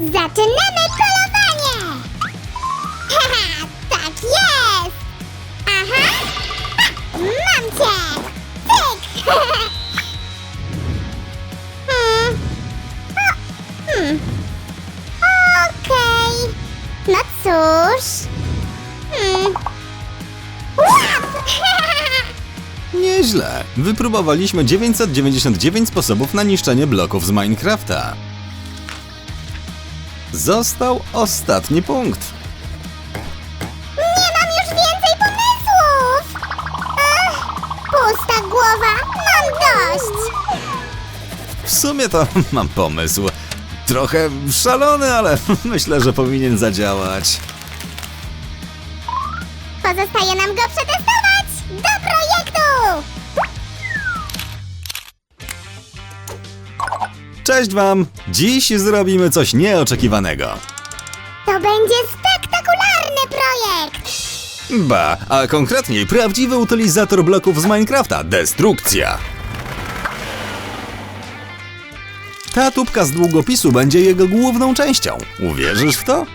Zaczynamy polowanie! Haha, tak jest! Aha! Ha, mam cię! Tyk! hmm. O, hmm. Okej. No cóż. Hmm. Nieźle. Wypróbowaliśmy 999 sposobów na niszczenie bloków z Minecrafta. Został ostatni punkt. Nie mam już więcej pomysłów! Ach, pusta głowa, mam dość! W sumie to mam pomysł. Trochę szalony, ale myślę, że powinien zadziałać. Pozostaje nam go przetestować! Do projektu! Cześć Wam! Dziś zrobimy coś nieoczekiwanego. To będzie spektakularny projekt! Ba, a konkretniej prawdziwy utylizator bloków z Minecrafta Destrukcja. Ta tubka z długopisu będzie jego główną częścią. Uwierzysz w to?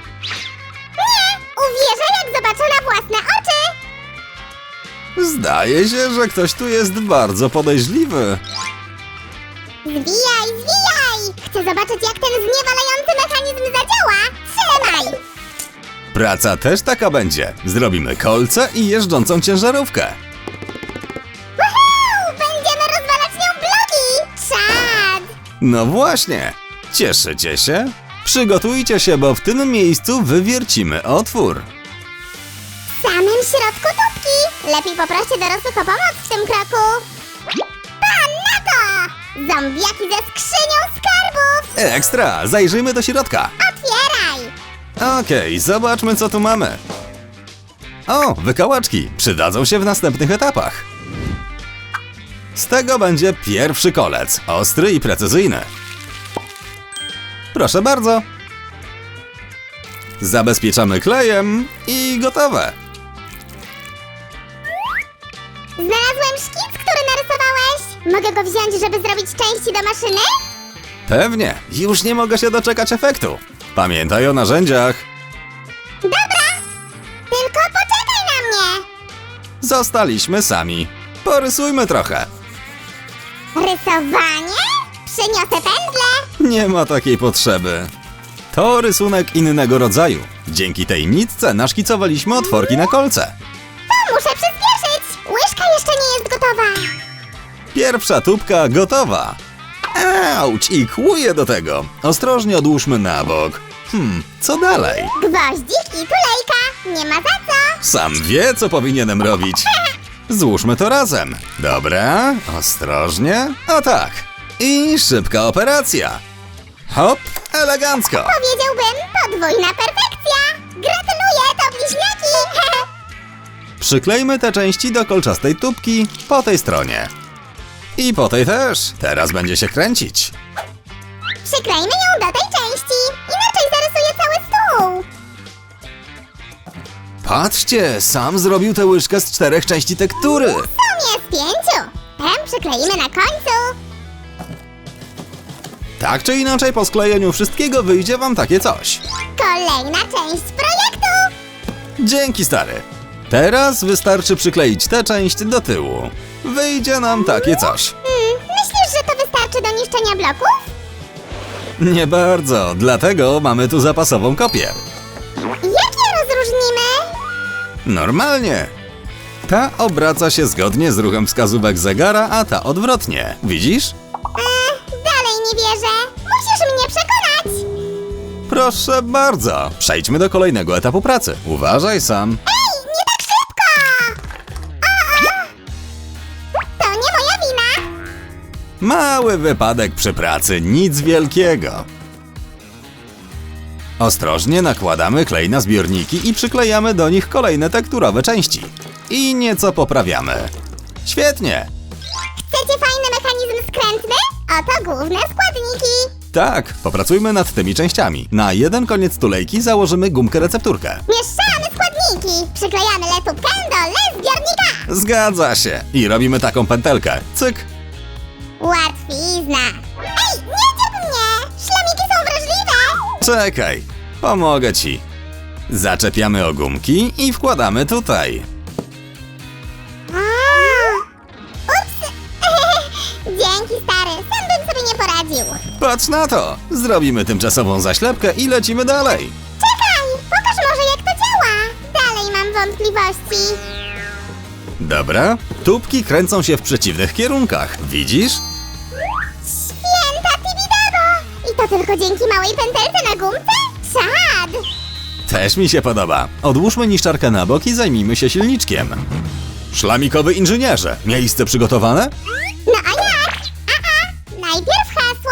Nie! Uwierzę, jak zobaczę na własne oczy! Zdaje się, że ktoś tu jest bardzo podejrzliwy. Zwijaj, zwijaj! Chcę zobaczyć, jak ten zniewalający mechanizm zadziała! Trzymaj! Praca też taka będzie. Zrobimy kolce i jeżdżącą ciężarówkę. Woohoo! Będziemy rozwalać nią bloki! Czad! No właśnie. Cieszycie się? Przygotujcie się, bo w tym miejscu wywiercimy otwór. W samym środku tubki! Lepiej poproście dorosłych o pomoc w tym kroku! Pan na to! Zombiaki ze skrzynią skarbów! Ekstra! Zajrzyjmy do środka. Otwieraj! Okej, zobaczmy co tu mamy. O, wykałaczki. Przydadzą się w następnych etapach. Z tego będzie pierwszy kolec, ostry i precyzyjny. Proszę bardzo. Zabezpieczamy klejem i gotowe. Znalazłem szkic, który narysowałeś! Mogę go wziąć, żeby zrobić części do maszyny? Pewnie, już nie mogę się doczekać efektu. Pamiętaj o narzędziach. Dobra! Tylko poczekaj na mnie! Zostaliśmy sami. Porysujmy trochę. Rysowanie? Przyniosę pędzle! Nie ma takiej potrzeby. To rysunek innego rodzaju. Dzięki tej nitce naszkicowaliśmy otworki na kolce. To muszę przyspieszyć! Łyżka jeszcze nie jest gotowa! Pierwsza tubka gotowa. Auć i kłuje do tego. Ostrożnie odłóżmy na bok. Hmm, co dalej? Gwoździk i tulejka! Nie ma za co! Sam wie, co powinienem robić. Złóżmy to razem. Dobra, ostrożnie. O tak. I szybka operacja. Hop, elegancko. Powiedziałbym podwójna perfekcja! Gratuluję, to bliźniaki! Przyklejmy te części do kolczastej tubki po tej stronie. I po tej też. Teraz będzie się kręcić. Przyklejmy ją do tej części, inaczej zarysuję cały stół! Patrzcie, sam zrobił tę łyżkę z czterech części tektury. Sumie z pięciu! Tę przykleimy na końcu! Tak czy inaczej, po sklejeniu wszystkiego wyjdzie wam takie coś. Kolejna część projektu! Dzięki, stary. Teraz wystarczy przykleić tę część do tyłu. Wyjdzie nam takie coś. Hmm, myślisz, że to wystarczy do niszczenia bloków? Nie bardzo, dlatego mamy tu zapasową kopię. Jak je rozróżnimy? Normalnie. Ta obraca się zgodnie z ruchem wskazówek zegara, a ta odwrotnie. Widzisz? Eee, dalej nie wierzę! Musisz mnie przekonać! Proszę bardzo. Przejdźmy do kolejnego etapu pracy. Uważaj sam. Mały wypadek przy pracy, nic wielkiego. Ostrożnie nakładamy klej na zbiorniki i przyklejamy do nich kolejne tekturowe części. I nieco poprawiamy. Świetnie! Chcecie fajny mechanizm skrętny? Oto główne składniki. Tak, popracujmy nad tymi częściami. Na jeden koniec tulejki założymy gumkę recepturkę. Mieszamy składniki. Przyklejamy letubkę do zbiornika. Zgadza się. I robimy taką pętelkę. Cyk. Łatwizna. Ej, nie ciep mnie! Ślamiki są wrażliwe! Czekaj, pomogę ci. Zaczepiamy o gumki i wkładamy tutaj. A, Ups! Dzięki, stary. Sam bym sobie nie poradził. Patrz na to! Zrobimy tymczasową zaślepkę i lecimy dalej. Czekaj, pokaż może jak to działa. Dalej mam wątpliwości. Dobra, tubki kręcą się w przeciwnych kierunkach. Widzisz? Tylko dzięki małej pętelce na gumce? Czad! Też mi się podoba. Odłóżmy niszczarkę na bok i zajmijmy się silniczkiem. Szlamikowy inżynierze, miejsce przygotowane? No a jak? A-a! Najpierw hasło.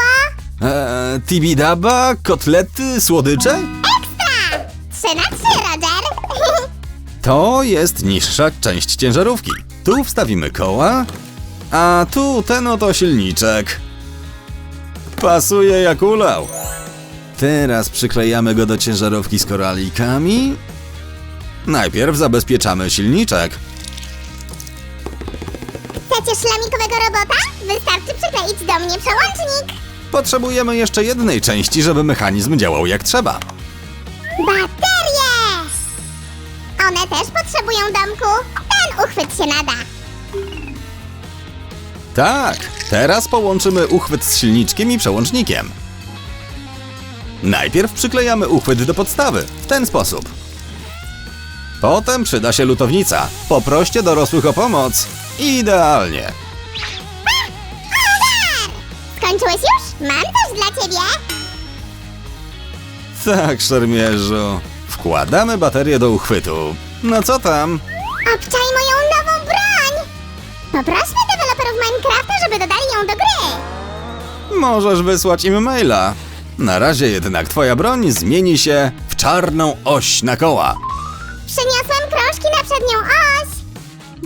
Eee, tibidaba, kotlety, słodycze? Ekstra! Trzy na trzy, Roger. To jest niższa część ciężarówki. Tu wstawimy koła, a tu ten oto silniczek. Pasuje jak ulał. Teraz przyklejamy go do ciężarówki z koralikami. Najpierw zabezpieczamy silniczek. Chcecie szlamikowego robota? Wystarczy przykleić do mnie przełącznik. Potrzebujemy jeszcze jednej części, żeby mechanizm działał jak trzeba. Baterie! One też potrzebują domku. Ten uchwyt się nada. Tak, teraz połączymy uchwyt z silniczkiem i przełącznikiem. Najpierw przyklejamy uchwyt do podstawy, w ten sposób. Potem przyda się lutownica. Poproście dorosłych o pomoc. Idealnie. Skończyłeś już? Mam coś dla ciebie. Tak, szermierzu. Wkładamy baterię do uchwytu. No co tam? Obczaj moją nową broń! Poprośmy Minecrafta, żeby dodali ją do gry. Możesz wysłać im maila. Na razie jednak twoja broń zmieni się w czarną oś na koła. Przyniosłem krążki na przednią oś.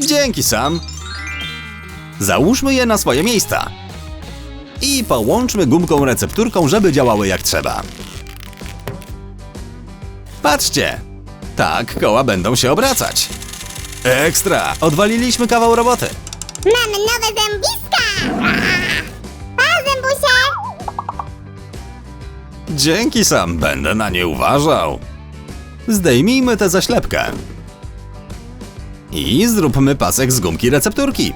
Dzięki sam. Załóżmy je na swoje miejsca. I połączmy gumką recepturką, żeby działały jak trzeba. Patrzcie! Tak, koła będą się obracać. Ekstra! Odwaliliśmy kawał roboty. Mamy nowe zębiska! Pa, zębusie! Dzięki sam, będę na nie uważał. Zdejmijmy tę zaślepkę. I zróbmy pasek z gumki recepturki.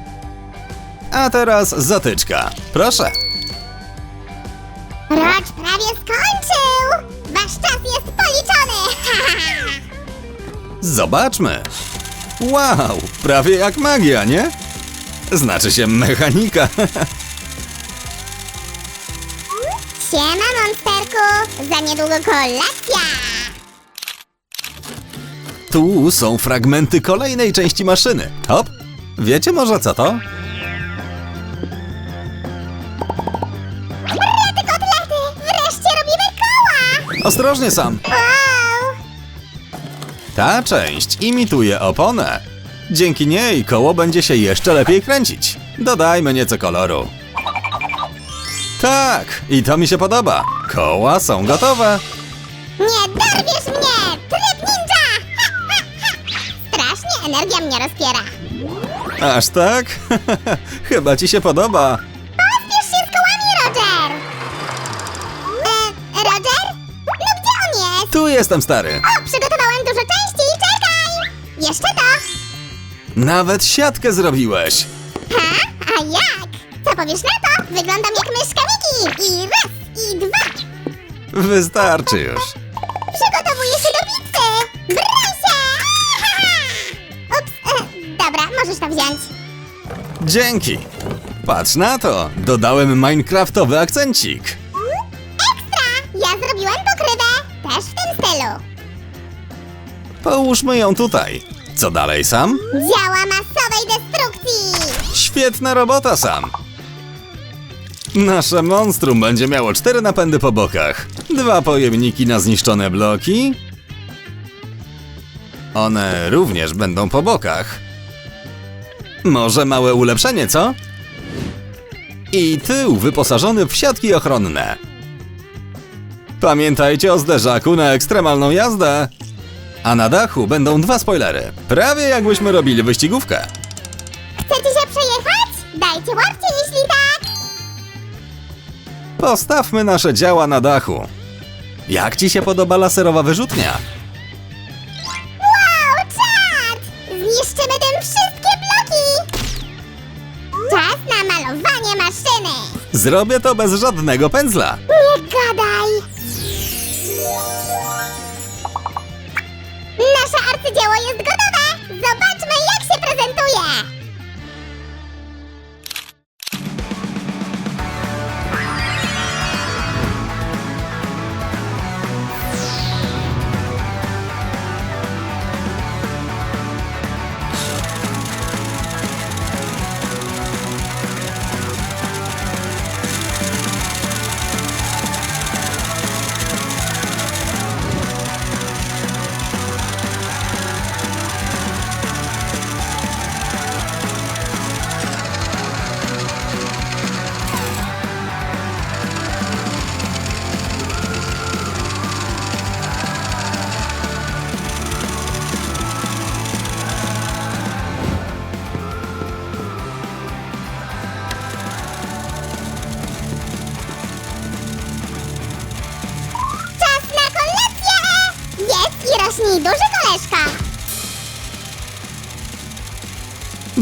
A teraz zatyczka. Proszę. Rocz prawie skończył! Wasz czas jest policzony! Zobaczmy. Wow, prawie jak magia, nie? Znaczy się mechanika. Siema, monsterku! Za niedługo kolacja! Tu są fragmenty kolejnej części maszyny. Hop. Wiecie może co to? Rety kotlety! Wreszcie robimy koła! Ostrożnie sam. Wow! Ta część imituje oponę. Dzięki niej koło będzie się jeszcze lepiej kręcić. Dodajmy nieco koloru. Tak, i to mi się podoba. Koła są gotowe. Nie dorwiesz mnie! Tryb ninja! Ha, ha, ha. Strasznie energia mnie rozpiera. Aż tak? Chyba ci się podoba. Pospiesz się z kołami, Roger! E, Roger? No gdzie on jest? Tu jestem stary. O, przygotowałem dużo części, czekaj! Jeszcze to! Nawet siatkę zrobiłeś. Ha? A jak? Co powiesz na to? Wyglądam jak myszka Miki! I raz, i dwa! Wystarczy już. Przygotowuję się do pizzy! Broń się! Ups, e, dobra, możesz to wziąć. Dzięki. Patrz na to, dodałem minecraftowy akcencik. Ekstra! Ja zrobiłem pokrywę! Też w tym stylu. Połóżmy ją tutaj. Co dalej, Sam? Działa masowej destrukcji! Świetna robota, Sam. Nasze monstrum będzie miało cztery napędy po bokach, dwa pojemniki na zniszczone bloki. One również będą po bokach. Może małe ulepszenie, co? I tył wyposażony w siatki ochronne. Pamiętajcie o zderzaku na ekstremalną jazdę. A na dachu będą dwa spoilery. Prawie jakbyśmy robili wyścigówkę. Chcecie się przejechać? Dajcie łapcie, jeśli tak! Postawmy nasze działa na dachu. Jak ci się podoba laserowa wyrzutnia? Wow, czad! Zniszczymy tym wszystkie bloki! Czas na malowanie maszyny! Zrobię to bez żadnego pędzla. Nasze arcydzieło jest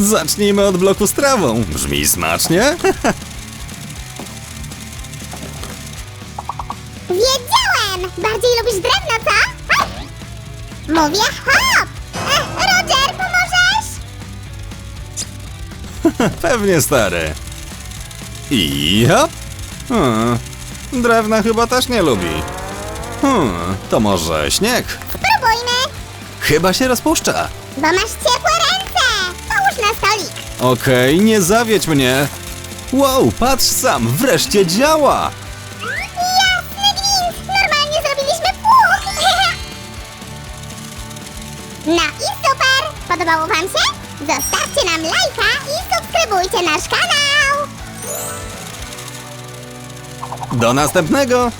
Zacznijmy od bloku z trawą. Brzmi smacznie? Wiedziałem! Bardziej lubisz drewno, co? Hop! Mówię hop! E, Roger, pomożesz? Pewnie stary. I hop. Hmm. Drewna chyba też nie lubi. Hmm, to może śnieg? Spróbujmy! Chyba się rozpuszcza. Bo masz na Okej, nie zawiedź mnie. Wow, patrz sam, wreszcie działa! Jasny gwint! Normalnie zrobiliśmy pług! No i super! Podobało wam się? Zostawcie nam lajka i subskrybujcie nasz kanał! Do następnego!